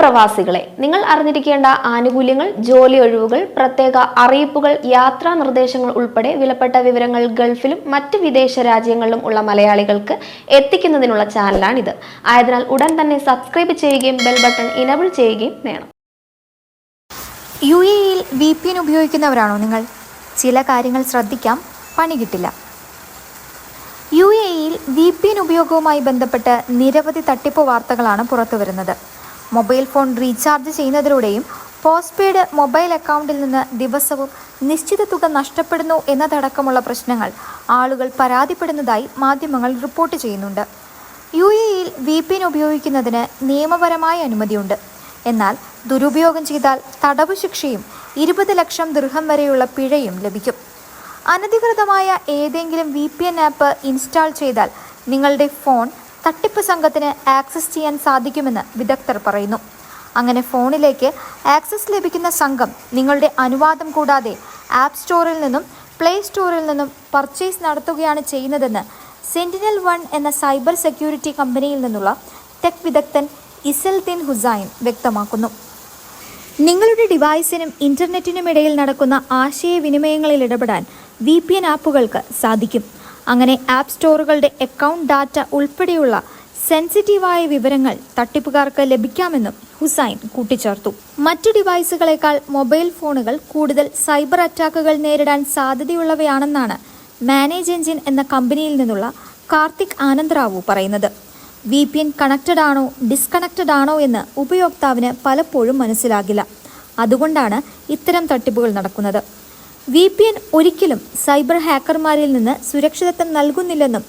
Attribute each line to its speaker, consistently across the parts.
Speaker 1: പ്രവാസികളെ നിങ്ങൾ അറിഞ്ഞിരിക്കേണ്ട ആനുകൂല്യങ്ങൾ ജോലി ഒഴിവുകൾ പ്രത്യേക അറിയിപ്പുകൾ യാത്രാ നിർദ്ദേശങ്ങൾ ഉൾപ്പെടെ വിലപ്പെട്ട വിവരങ്ങൾ ഗൾഫിലും മറ്റ് വിദേശ രാജ്യങ്ങളിലും ഉള്ള മലയാളികൾക്ക് എത്തിക്കുന്നതിനുള്ള ചാനലാണിത്. ആയതിനാൽ ഉടൻ തന്നെ സബ്സ്ക്രൈബ് ചെയ്യുകയും ബെൽ ബട്ടൺ ഇനബിൾ ചെയ്യുകയും വേണം.
Speaker 2: യു എയിൽ വി പി എൻ ഉപയോഗിക്കുന്നവരാണോ നിങ്ങൾ? ചില കാര്യങ്ങൾ ശ്രദ്ധിക്കാം പണി കിട്ടില്ല. യു എയിൽ വി പി എൻ ഉപയോഗവുമായി ബന്ധപ്പെട്ട് നിരവധി തട്ടിപ്പ് വാർത്തകളാണ് പുറത്തുവരുന്നത്. മൊബൈൽ ഫോൺ റീചാർജ് ചെയ്യുന്നതിലൂടെയും പോസ്റ്റ് പെയ്ഡ് മൊബൈൽ അക്കൗണ്ടിൽ നിന്ന് ദിവസവും നിശ്ചിത തുക നഷ്ടപ്പെടുന്നു എന്നതടക്കമുള്ള പ്രശ്നങ്ങൾ ആളുകൾ പരാതിപ്പെടുന്നതായി മാധ്യമങ്ങൾ റിപ്പോർട്ട് ചെയ്യുന്നുണ്ട്. യു എയിൽ വി പി എൻ ഉപയോഗിക്കുന്നതിന് നിയമപരമായ അനുമതിയുണ്ട്. എന്നാൽ ദുരുപയോഗം ചെയ്താൽ തടവ് ശിക്ഷയും ഇരുപത് ലക്ഷം ദൃഹം വരെയുള്ള പിഴയും ലഭിക്കും. അനധികൃതമായ ഏതെങ്കിലും V P N app install ചെയ്താൽ നിങ്ങളുടെ ഫോൺ തട്ടിപ്പ് സംഘത്തിന് ആക്സസ് ചെയ്യാൻ സാധിക്കുമെന്ന് വിദഗ്ധർ പറയുന്നു. അങ്ങനെ ഫോണിലേക്ക് ആക്സസ് ലഭിക്കുന്ന സംഘം നിങ്ങളുടെ അനുവാദം കൂടാതെ ആപ്പ് സ്റ്റോറിൽ നിന്നും പ്ലേ സ്റ്റോറിൽ നിന്നും പർച്ചേസ് നടത്തുകയാണ് ചെയ്യുന്നതെന്ന് സെന്റിനൽ വൺ എന്ന സൈബർ സെക്യൂരിറ്റി കമ്പനിയിൽ നിന്നുള്ള ടെക് വിദഗ്ധൻ ഇസൽദ്ദീൻ ഹുസൈൻ വ്യക്തമാക്കുന്നു. നിങ്ങളുടെ ഡിവൈസിനും ഇന്റർനെറ്റിനും ഇടയിൽ നടക്കുന്ന ആശയവിനിമയങ്ങളിൽ ഇടപെടാൻ വി പി എൻ ആപ്പുകൾക്ക് സാധിക്കും. അങ്ങനെ ആപ്പ് സ്റ്റോറുകളുടെ അക്കൗണ്ട് ഡാറ്റ ഉൾപ്പെടെയുള്ള സെൻസിറ്റീവായ വിവരങ്ങൾ തട്ടിപ്പുകാർക്ക് ലഭിക്കാമെന്നും ഹുസൈൻ കൂട്ടിച്ചേർത്തു. മറ്റു ഡിവൈസുകളെക്കാൾ മൊബൈൽ ഫോണുകൾ കൂടുതൽ സൈബർ അറ്റാക്കുകൾ നേരിടാൻ സാധ്യതയുള്ളവയാണെന്നാണ് മാനേജ് എഞ്ചിൻ എന്ന കമ്പനിയിൽ നിന്നുള്ള കാർത്തിക് ആനന്ദ് റാവു പറയുന്നത്. വി പി എൻ കണക്റ്റഡ് ആണോ ഡിസ്കണക്റ്റഡ് ആണോ എന്ന് ഉപയോക്താവിന് പലപ്പോഴും മനസ്സിലാകില്ല. അതുകൊണ്ടാണ് ഇത്തരം തട്ടിപ്പുകൾ നടക്കുന്നത്. വി പി എൻ ഒരിക്കലും സൈബർ ഹാക്കർമാരിൽ നിന്ന് സുരക്ഷിതത്വം നൽകുന്നില്ലെന്നും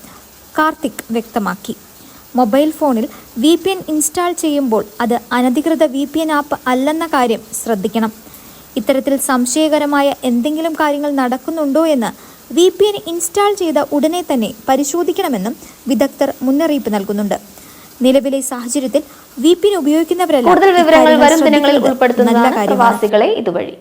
Speaker 2: കാർത്തിക് വ്യക്തമാക്കി. മൊബൈൽ ഫോണിൽ വി പി എൻ ഇൻസ്റ്റാൾ ചെയ്യുമ്പോൾ അത് അനധികൃത വി പി എൻ ആപ്പ് അല്ലെന്ന കാര്യം ശ്രദ്ധിക്കണം. ഇത്തരത്തിൽ സംശയകരമായ എന്തെങ്കിലും കാര്യങ്ങൾ നടക്കുന്നുണ്ടോ എന്ന് വി പി എൻ ഇൻസ്റ്റാൾ ചെയ്ത ഉടനെ തന്നെ പരിശോധിക്കണമെന്നും വിദഗ്ധർ മുന്നറിയിപ്പ് നൽകുന്നുണ്ട്. നിലവിലെ സാഹചര്യത്തിൽ വി പി എൻ ഉപയോഗിക്കുന്നവരെല്ലാം
Speaker 1: കൂടുതൽ വിവരങ്ങൾ വരും ദിനങ്ങളിൽ
Speaker 2: ഉൾപ്പെടുത്തുന്ന
Speaker 1: പ്രവാസികളെ ഇതുവഴി.